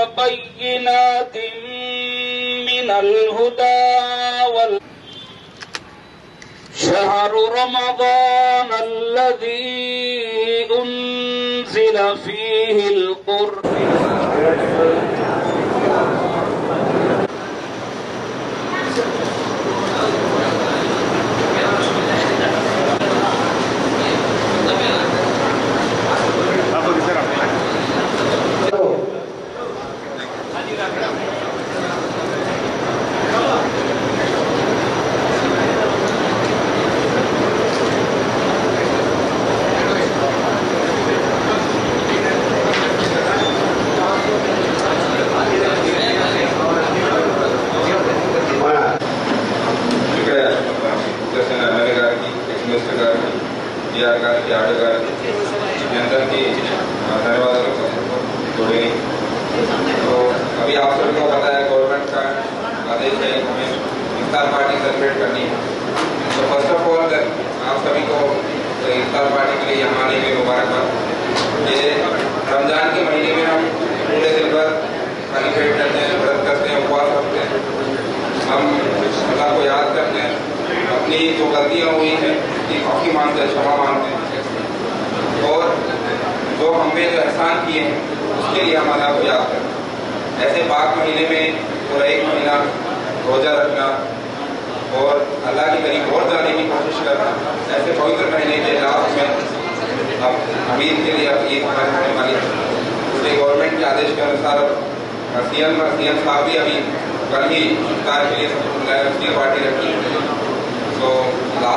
وطينات من الهدى وال شهر رمضان الذي أنزل فيه القرآن. నిరాకారికి ఆటగారికి అందరికీ ధన్యవాదాలు جڑے تو ابھی آپ سب کو پتا ہے گورنمنٹ کا آدیش ہے، ہمیں افطار پارٹی سیلیبریٹ کرنی ہے۔ تو فرسٹ آف آل آپ سبھی کو افطار پارٹی کے لیے ہمارے لیے مبارکباد۔ یہ رمضان کے مہینے میں ہم پورے دن بھر خالی پیٹ کرتے ہیں ورت کرتے ہیں، اپواس رکھتے ہیں۔ ہم اللہ کو یاد کرتے ہیں، اپنی جو غلطیاں ہوئی ہیں کی معافی مانگتے ہیں شما مانگتے ہیں۔ اور جو ہم نے جو احسان کیے ہیں، اس کے لیے ہمارا کو یاد کرنا ایسے پاک مہینے میں پورا ایک مہینہ روزہ رکھنا۔ اور اللہ کی قریب اور جانے کی کوشش کرنا۔ ایسے پوتر مہینے کے لاس میں اب امید کے لیے اب یہ ہمارے ہونے والی اس لیے گورنمنٹ کے آدیش کے انوسار اب سی ایم سی ایم صاحب بھی ابھی کل ہی افطار کے لیے سب کو بلایا مسلم پارٹی رکھ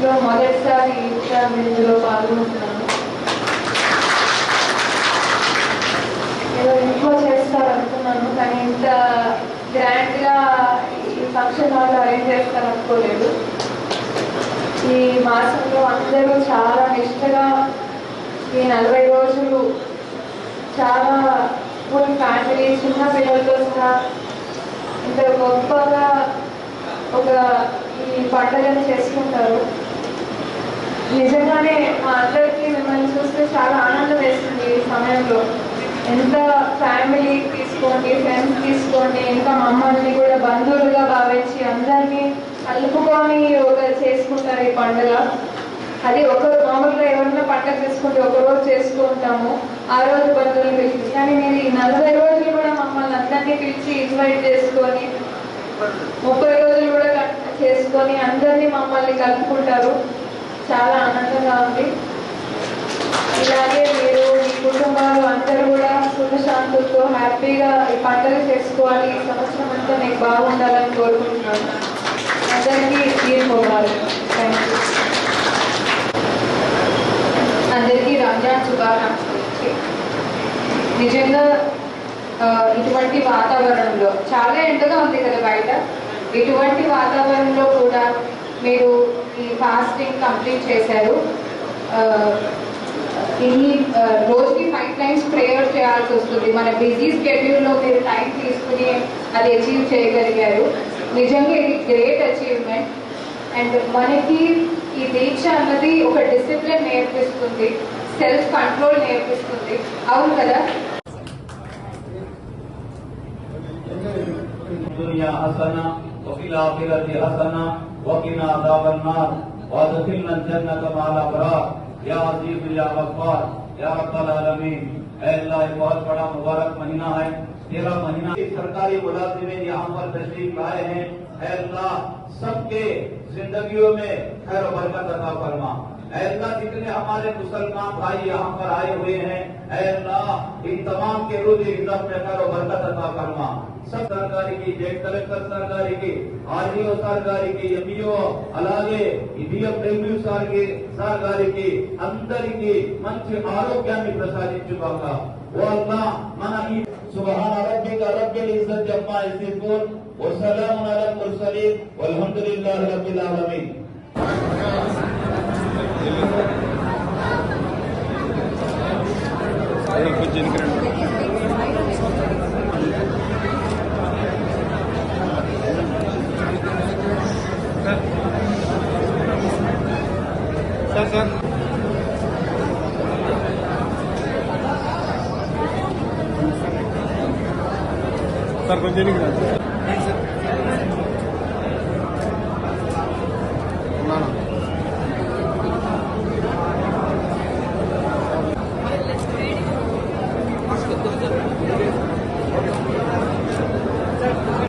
పుట్టపర్తిలో మొదటిసారి ఇఫ్తార్ విందులో పాల్గొంటున్నాను. ఏదో ఇంట్లో చేస్తారు అనుకున్నాను కానీ ఇంత గ్రాండ్గా ఈ ఫంక్షన్ హాల్ అరేంజ్ చేస్తారనుకోలేదు. ఈ మాసంలో అందరూ చాలా నిష్ఠగా ఈ నలభై రోజులు చాలా ఫుల్ ఫ్యామిలీ చిన్న పిల్లలతో సహా ఇంత గొప్పగా ఒక ఈ పండుగను చేసుకుంటారు. నిజంగానే మా అందరికీ మిమ్మల్ని చూస్తే చాలా ఆనందం వేస్తుంది ఈ సమయంలో. ఎంత ఫ్యామిలీ తీసుకోండి ఫ్రెండ్స్ తీసుకోండి ఇంకా మమ్మల్ని కూడా బంధువులుగా భావించి అందరినీ కలుపుకొని ఒక చేసుకుంటారు ఈ పండుగ. అది ఒకరు మామూలుగా ఎవరైనా పండుగ చేసుకుంటే ఒక రోజు చేసుకుంటాము ఆ రోజు బంధువులు పిలిచి. కానీ మీరు ఈ నలభై రోజులు కూడా మమ్మల్ని అందరినీ పిలిచి ఇన్వైట్ చేసుకొని ముప్పై రోజులు కూడా చేసుకొని అందరినీ మమ్మల్ని కలుపుకుంటారు. చాలా ఆనందంగా ఉంది. ఇలాగే మీరు మీ కుటుంబాలు అందరూ కూడా సుఖశాంతులతో హ్యాపీగా ఈ పండుగ చేసుకోవాలి. ఈ సంవత్సరం అంతా మీకు బాగుండాలని కోరుకుంటున్నాను. అందరికీ తీరుకోవాలి థ్యాంక్ యూ అందరికీ రంజాన్ శుభాకాంక్షలు. నిజంగా ఇటువంటి వాతావరణంలో చాలా ఎండగా ఉంది కదా బయట. ఇటువంటి వాతావరణంలో కూడా మీరు ఈ ఫాస్టింగ్ కంప్లీట్ చేశారు. ఇన్ని రోజుకి ఫైవ్ టైమ్స్ ప్రేయర్ చేయాల్సి వస్తుంది. మన బిజీ స్కెడ్యూల్లో మీరు టైం తీసుకుని అది అచీవ్ చేయగలిగారు. నిజంగా ఇది గ్రేట్ అచీవ్మెంట్ అండ్ మనకి ఈ దీక్ష అన్నది ఒక డిసిప్లిన్ నేర్పిస్తుంది. సెల్ఫ్ కంట్రోల్ నేర్పిస్తుంది. అవును కదా? ఆసన وفي الآخرة حسنة وقنا عذاب النار وادخلنا الجنة مع الأبرار. يا عزيز، يا غفار یا رب العالمین اے اللہ، یہ بہت بڑا مبارک مہینہ ہے. تیرا مہینہ سرکاری ملازمین یہاں پر تشریف لائے ہیں. اے اللہ، سب کے زندگیوں میں خیر و برکت عطا فرما۔ اے اللہ جتنے ہمارے مسلمان بھائی یہاں پر آئے ہوئے ہیں۔ اے اللہ، ان تمام کے روز عزت میں کرو برکت عطا فرما۔ سب سرکاری کی جیک کلیکٹر سرکاری کی آر ڈی او سرکاری کی ایم پی او అలాగే బిఎఫ్డబ్ల్యూ సార్కి సార్ గారికి అందరికీ మంచి ఆరోగ్యాన్ని سبحان ఓ کا رب ఈ సుబ్హాన రబ్బిక రబ్బిల్ ఇజ్జత్ అమ్మా ఇసిఫూన్ వసలాము అలల్ ముర్సలీన్ వల్హమ్దులిల్లాహి రబ్బిల్ Sir, sir. Sir.